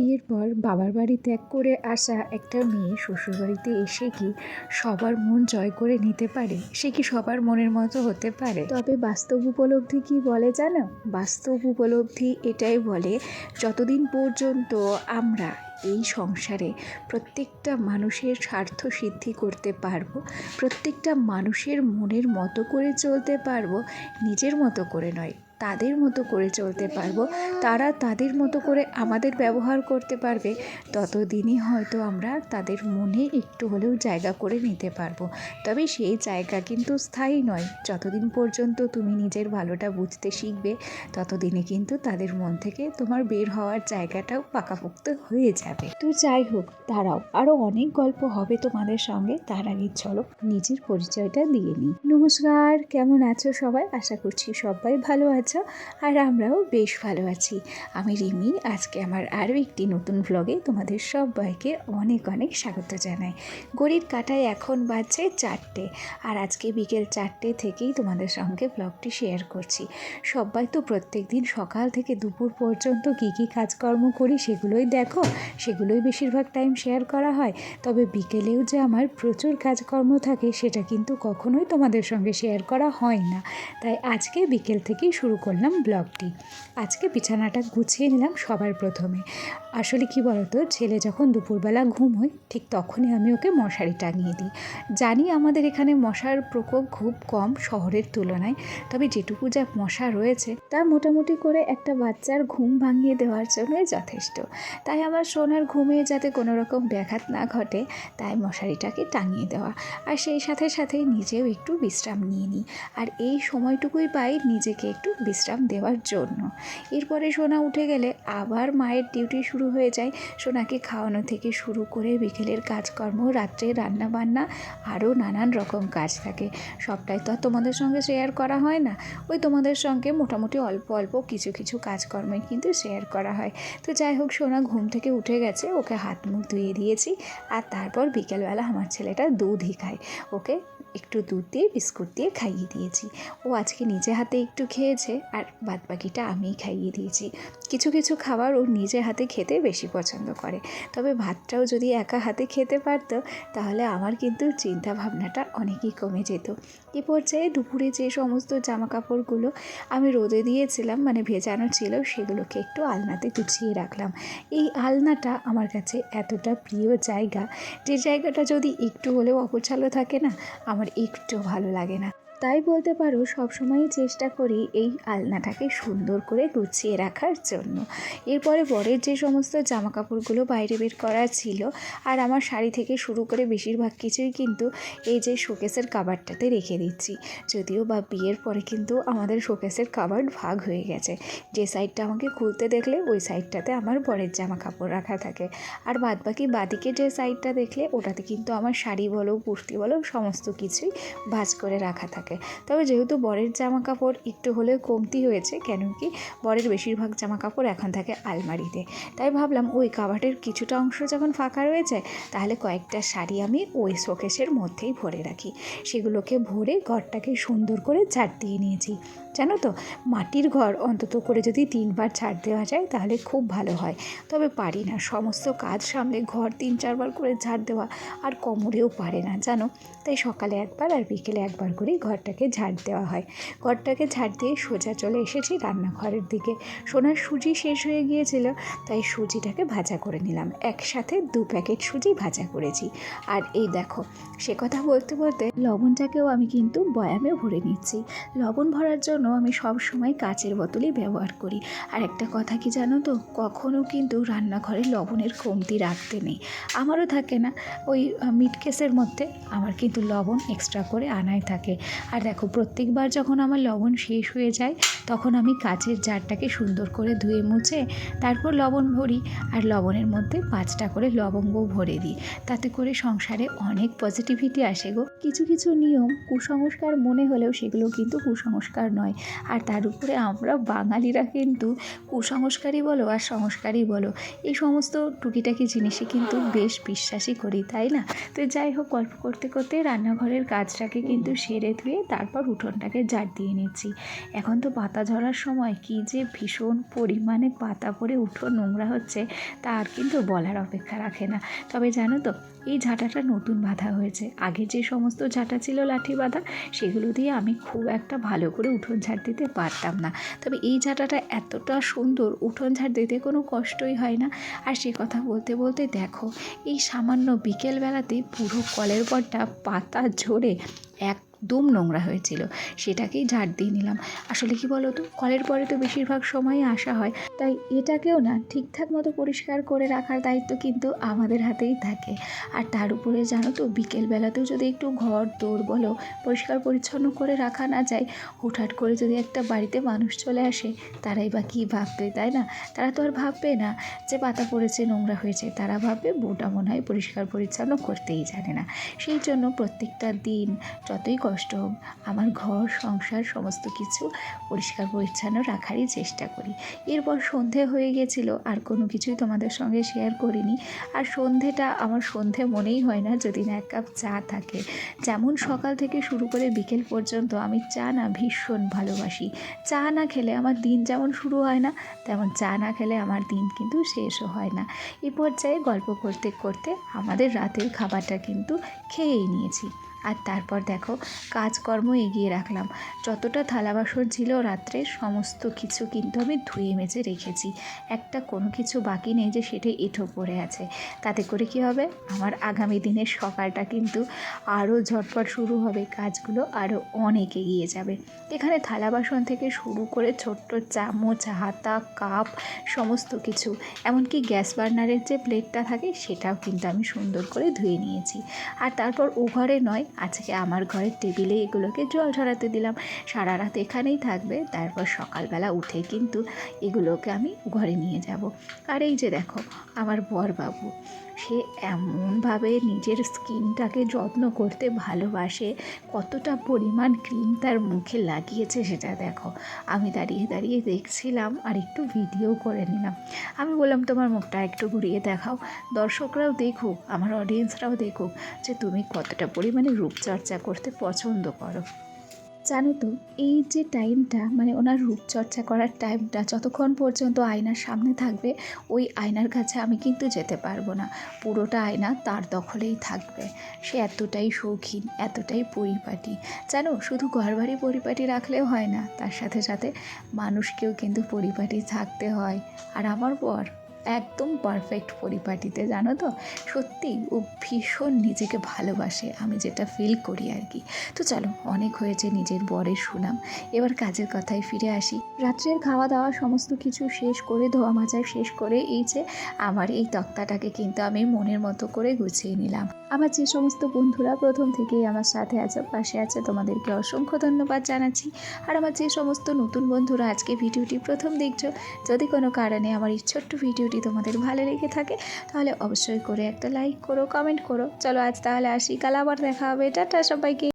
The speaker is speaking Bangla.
বিয়ের পর বাবার বাড়ি ত্যাগ করে আসা একটা মেয়ে শ্বশুরবাড়িতে এসে কি সবার মন জয় করে নিতে পারে? সে কি সবার মনের মতো হতে পারে? তবে বাস্তব উপলব্ধি কি বলে জানো? বাস্তব উপলব্ধি এটাই বলে, যতদিন পর্যন্ত আমরা এই সংসারে প্রত্যেকটা মানুষের স্বার্থ সিদ্ধি করতে পারব, প্রত্যেকটা মানুষের মনের মতো করে চলতে পারব, নিজের মতো করে নয় তাদের মতো করে চলতে পারব, তারা তাদের মতো করে আমাদের ব্যবহার করতে পারবে, ততদিনই হয়তো আমরা তাদের মনে একটু হলেও জায়গা করে নিতে পারব। তবে সেই জায়গা কিন্তু স্থায়ী নয়। যতদিন পর্যন্ত তুমি নিজের ভালোটা বুঝতে শিখবে, ততদিনে কিন্তু তাদের মন থেকে তোমার বের হওয়ার জায়গাটাও পাকাপোক্ত হয়ে যাবে। তো যাই হোক, দাঁড়াও আরও অনেক গল্প হবে তোমাদের সঙ্গে, তার আগে চলো নিজের পরিচয়টা দিয়ে নিই। নমস্কার, কেমন আছো সবাই? আশা করছি সবাই ভালো আছো। আর আমরাও বেশ ভালো আছি। আমি রিমি, আজকে আমার আরও একটি নতুন ভ্লগে তোমাদের সবাইকে অনেক অনেক স্বাগত জানাই। গড়ির কাটায় এখন বাজছে চারটে, আর আজকে বিকেল চারটে থেকেই তোমাদের সঙ্গে ব্লগটি শেয়ার করছি। সবাই তো প্রত্যেক দিন সকাল থেকে দুপুর পর্যন্ত কী কী কাজকর্ম করি সেগুলোই দেখো, সেগুলোই বেশিরভাগ টাইম শেয়ার করা হয়। তবে বিকেলেও যে আমার প্রচুর কাজকর্ম থাকে সেটা কিন্তু কখনোই তোমাদের সঙ্গে শেয়ার করা হয় না। তাই আজকে বিকেল থেকেই শুরু করলাম ব্লগটি। আজকে বিছানাটা গুছিয়ে নিলাম সবার প্রথমে। আসলে কি বলতো, ছেলে যখন দুপুরবেলা ঘুম হয়, ঠিক তখনই আমি ওকে মশারি টাঙিয়ে দিই। জানি আমাদের এখানে মশার প্রকোপ খুব কম শহরের তুলনায়, তবে যেটুকু যা মশা রয়েছে, তা মোটামুটি করে একটা বাচ্চার ঘুম ভাঙিয়ে দেওয়ার জন্যই যথেষ্ট। তাই আমার সোনার ঘুমে যাতে কোনো রকম ব্যাঘাত না ঘটে, তাই মশারিটাকে টাঙিয়ে দেওয়া। আর সেই সাথে সাথে নিজেও একটু বিশ্রাম নিয়ে নিই। আর এই সময়টুকুই পাই নিজেকে একটু বিশ্রাম দেওয়ার জন্য। এরপরে সোনা উঠে গেলে আবার মায়ের ডিউটি শুরু হয়ে যায়। সোনাকে খাওয়ানো থেকে শুরু করে বিকেলের কাজকর্ম, রাত্রে রান্না বান্না আরও নানান রকম কাজ থাকে। সবটাই তো আর তোমাদের সঙ্গে শেয়ার করা হয় না। ওই তোমাদের সঙ্গে মোটামুটি অল্প অল্প কিছু কিছু কাজকর্মই কিন্তু শেয়ার করা হয়। তো যাই হোক, সোনা ঘুম থেকে উঠে গেছে, ওকে হাত মুখ ধুয়ে দিয়েছি আর তারপর বিকেলবেলা আমার ছেলেটা দুধই খায়। ওকে একটু দুধ দিয়ে, বিস্কুট দিয়ে খাইয়ে দিয়েছি। ও আজকে নিজে হাতে একটু খেয়েছে আর বাদ বাকিটা আমিই খাইয়ে দিয়েছি। কিছু কিছু খাবার ও নিজে হাতে খেতে বেশি পছন্দ করে। তবে ভাতটাও যদি একা হাতে খেতে পারতো, তাহলে আমার কিন্তু চিন্তা ভাবনাটা অনেকই কমে যেত। এ পর্যায়ে দুপুরে যে সমস্ত জামা কাপড়গুলো আমি রোদে দিয়েছিলাম মানে ভেজানো ছিল, সেগুলোকে একটু আলনাতে গুছিয়ে রাখলাম। এই আলনাটা আমার কাছে এতটা প্রিয় জায়গা, যে জায়গাটা যদি একটু হলেও অপছালো থাকে না, আমার একটু ভালো লাগে না। তাই বলতে পারো সবসময়ই চেষ্টা করি এই আলনাটাকে সুন্দর করে গুছিয়ে রাখার জন্য। এরপরে বরের যে সমস্ত জামা কাপড়গুলো বাইরে বের করা ছিল আর আমার শাড়ি থেকে শুরু করে বেশিরভাগ কিছুই কিন্তু এই যে শোকেসের কাবারটাতে রেখে দিচ্ছি। যদিও বা বিয়ের পরে কিন্তু আমাদের শোকেসের কাবার্ড ভাগ হয়ে গেছে। যে সাইডটা আমাকে খুলতে দেখলে ওই সাইডটাতে আমার বরের জামা কাপড় রাখা থাকে। আর বাদবাকি বাদিকে যে সাইডটা দেখলে ওটাতে কিন্তু আমার শাড়ি বলো, কুর্তি বলো, সমস্ত কিছুই ভাজ করে রাখা থাকে। তবে যেহেতু বরের জামা কাপড় একটু হলেও কমতি হয়েছে, কেন কি বরের বেশিরভাগ জামা কাপড় এখন থাকে আলমারিতে। তাই ভাবলাম ওই কাবাটের কিছুটা অংশ যখন ফাঁকা রয়েছে তাহলে কয়েকটা শাড়ি আমি ওই শোকেসের মধ্যেই ভরে রাখি। সেগুলোকে ভরে ঘরটাকে সুন্দর করে ঝাড় দিয়ে নিয়েছি। জানো তো, মাটির ঘর অন্তত করে যদি তিনবার ছাড় দেওয়া যায় তাহলে খুব ভালো হয়। তবে পারি না, সমস্ত কাজ সামলে ঘর তিন চারবার করে ঝাড় দেওয়া আর কোমরেও পারে না, জানো? তাই সকালে একবার আর বিকেলে একবার করেই ঘরটাকে ঝাড় দেওয়া হয়। ঘরটাকে ঝাড় দিয়ে সোজা চলে এসেছি রান্নাঘরের দিকে। সোনার সুজি শেষ হয়ে গিয়েছিল, তাই সুজিটাকে ভাজা করে নিলাম। একসাথে দু প্যাকেট সুজি ভাজা করেছি। আর এই দেখো, সে কথা বলতে বলতে লবণটাকেও আমি কিন্তু বয়ামে ভরে নিচ্ছি। লবণ ভরার জন্য আমি সব সময় কাচের বোতলই ব্যবহার করি। আর একটা কথা কি জানো তো? কখনও কিন্তু রান্নাঘরে লবণের কমতি রাখতে নেই। আমারও থাকে না। ওই মিট কেসের মধ্যে আমার কিন্তু লবণ এক্সট্রা করে আনাই থাকে। আর দেখো, প্রত্যেকবার যখন আমার লবণ শেষ হয়ে যায়, তখন আমি কাচের জারটাকে সুন্দর করে ধুয়ে মুছে তারপর লবণ ভরি আর লবণের মধ্যে পাঁচটা করে লবঙ্গও ভরে দিই। তাতে করে সংসারে অনেক পজিটিভিটি আসে গো। কিছু কিছু নিয়ম কুসংস্কার মনে হলেও সেগুলো কিন্তু কুসংস্কার নয়। নয়। আর তার উপরে আমরা বাঙালিরা কিন্তু কুসংস্কারই বলো আর সংস্কারই বলো, এই সমস্ত টুকিটাকি জিনিসে কিন্তু বেশ বিশ্বাসই করি, তাই না? তো যাই হোক, গল্প করতে করতে রান্নাঘরের কাজটাকে কিন্তু সেরে ধুয়ে তারপর উঠোনটাকে ঝাড় দিয়ে নিচ্ছি। এখন তো পাতা ঝরার সময় কি যে ভীষণ পরিমাণে পাতা পড়ে উঠোন নোংরা হচ্ছে তার কিন্তু বলার অপেক্ষা রাখে না। তবে জানো তো, এই ঝাঁটাটা নতুন বাঁধা হয়েছে। আগে যে সমস্ত ঝাঁটা ছিল লাঠি বাঁধা, সেগুলো দিয়ে আমি খুব একটা ভালো করে উঠোন ঝাড় দিতে পারতাম না। তবে এই ঝাঁটাটা এতটা সুন্দর, উঠোন ঝাড় দিতে কোনো কষ্টই হয় না। আর সে কথা বলতে বলতে দেখো, এই সামান্য বিকেলবেলাতে পুরো কলের পরটা পাতা ঝরে একদম নোংরা হয়েছিল, সেটাকেই ঝাড় দিয়ে নিলাম। আসলে কি বলো তো কলের পরে তো বেশিরভাগ সময়ই আসা হয়, তাই এটাকেও না ঠিকঠাক মতো পরিষ্কার করে রাখার দায়িত্ব কিন্তু আমাদের হাতেই থাকে। আর তার উপরে জানো তো, বিকেলবেলাতেও যদি একটু ঘর দৌড় বলো, পরিষ্কার পরিচ্ছন্ন করে রাখা না যায়, হুটহাট করে যদি একটা বাড়িতে মানুষ চলে আসে, তারাই বা কী ভাববে, তাই না? তারা তো আর ভাববে না যে পাতা পড়েছে, নোংরা হয়েছে, তারা ভাববে বউটা মনে হয় পরিষ্কার পরিচ্ছন্ন করতেই জানে না। সেই জন্য প্রত্যেকটা দিন যতই কষ্ট হোক, আমার ঘর, সংসার, সমস্ত কিছু পরিষ্কার পরিচ্ছন্ন রাখারই চেষ্টা করি। এরপর সন্ধে হয়ে গেছিল, আর কোনো কিছুই তোমাদের সঙ্গে শেয়ার করিনি। আর সন্ধেটা আমার সন্ধে মনেই হয় না যদি না এক কাপ চা থাকে। যেমন সকাল থেকে শুরু করে বিকেল পর্যন্ত আমি চা না ভীষণ ভালোবাসি। চা না খেলে আমার দিন যেমন শুরু হয় না, তেমন চা না খেলে আমার দিন কিন্তু শেষও হয় না। এ পর্যায়ে গল্প করতে করতে আমাদের রাতের খাবারটা কিন্তু খেয়েই নিয়েছি। আর তারপর দেখো কাজকর্ম এগিয়ে রাখলাম। যতটা থালা বাসন ছিল রাত্রে, সমস্ত কিছু কিন্তু আমি ধুয়ে মেজে রেখেছি। একটা কোনো কিছু বাকি নেই যে সেটা এঁঠো পড়ে আছে। তাতে করে কি হবে? আমার আগামী দিনের সকালটা কিন্তু আরও ঝটপট শুরু হবে। কাজগুলো আরও অনেক এগিয়ে যাবে। এখানে থালা বাসন থেকে শুরু করে ছোট্ট চামচ, হাতা, কাপ, সমস্ত কিছু। এমনকি গ্যাস বার্নারের যে প্লেটটা থাকে, সেটাও কিন্তু আমি সুন্দর করে ধুয়ে নিয়েছি। আর তারপর ওভারে নয় আজকে আমার ঘরের টেবিলে এগুলোকে জল ঝরাতে দিলাম। সারা রাত এখানেই থাকবে। তারপর সকালবেলা উঠে কিন্তু এগুলোকে আমি ঘরে নিয়ে যাব। আর এই যে দেখো, আমার বরবাবু, সে এমনভাবে নিজের স্কিনটাকে যত্ন করতে ভালোবাসে, কতটা পরিমাণ ক্রিম তার মুখে লাগিয়েছে সেটা দেখো। আমি দাঁড়িয়ে দাঁড়িয়ে দেখছিলাম আর একটু ভিডিও করে নিলাম। আমি বললাম, তোমার মুখটা একটু ঘুরিয়ে দেখাও। দর্শকরাও দেখুক, আমার অডিয়েন্সরাও দেখুক যে তুমি কতটা পরিমাণে রূপচর্চা করতে পছন্দ করো। জানো তো, এই যে টাইমটা মানে ওনার রূপচর্চা করার টাইমটা যতক্ষণ পর্যন্ত আয়নার সামনে থাকবে, ওই আয়নার কাছে আমি কিন্তু যেতে পারব না। পুরোটা আয়না তার দখলেই থাকবে। সে এতটাই শৌখিন এতটাই পরিপাটি। জানো, শুধু ঘরবাড়ি পরিপাটি রাখলেও হয় না, তার সাথে সাথে মানুষকেও কিন্তু পরিপাটি থাকতে হয়। আর আমার পর একদম পারফেক্ট পরিপাটিতে, জানো তো? সত্যি ও ভীষণ নিজেকে ভালোবাসে, আমি যেটা ফিল করি আর কি। তো চলো, অনেক হয়েছে নিজের বরের সুনাম। এবার কাজের কথায় ফিরে আসি। রাত্রের খাওয়া দাওয়া সমস্ত কিছু শেষ করে, ধোয়া মাজা শেষ করে, এই যে আমার এই তক্তাটাকে কিন্তু আমি মনের মতো করে গুছিয়ে নিলাম। আমার যে সমস্ত বন্ধুরা প্রথম থেকেই আমার সাথে আছে, পাশে আছে, তোমাদেরকে অসংখ্য ধন্যবাদ জানাচ্ছি। আর আমার যে সমস্ত নতুন বন্ধুরা আজকে ভিডিওটি প্রথম দেখছ, যদি কোনো কারণে আমার এই ছোট্ট ভিডিওটি তোমাদের ভালো লেগে থাকে, তাহলে অবশ্যই করে একটা লাইক করো কমেন্ট করো। চলো আজ তাহলে আসি, কাল আবার দেখা হবে। টাটা সবাইকে।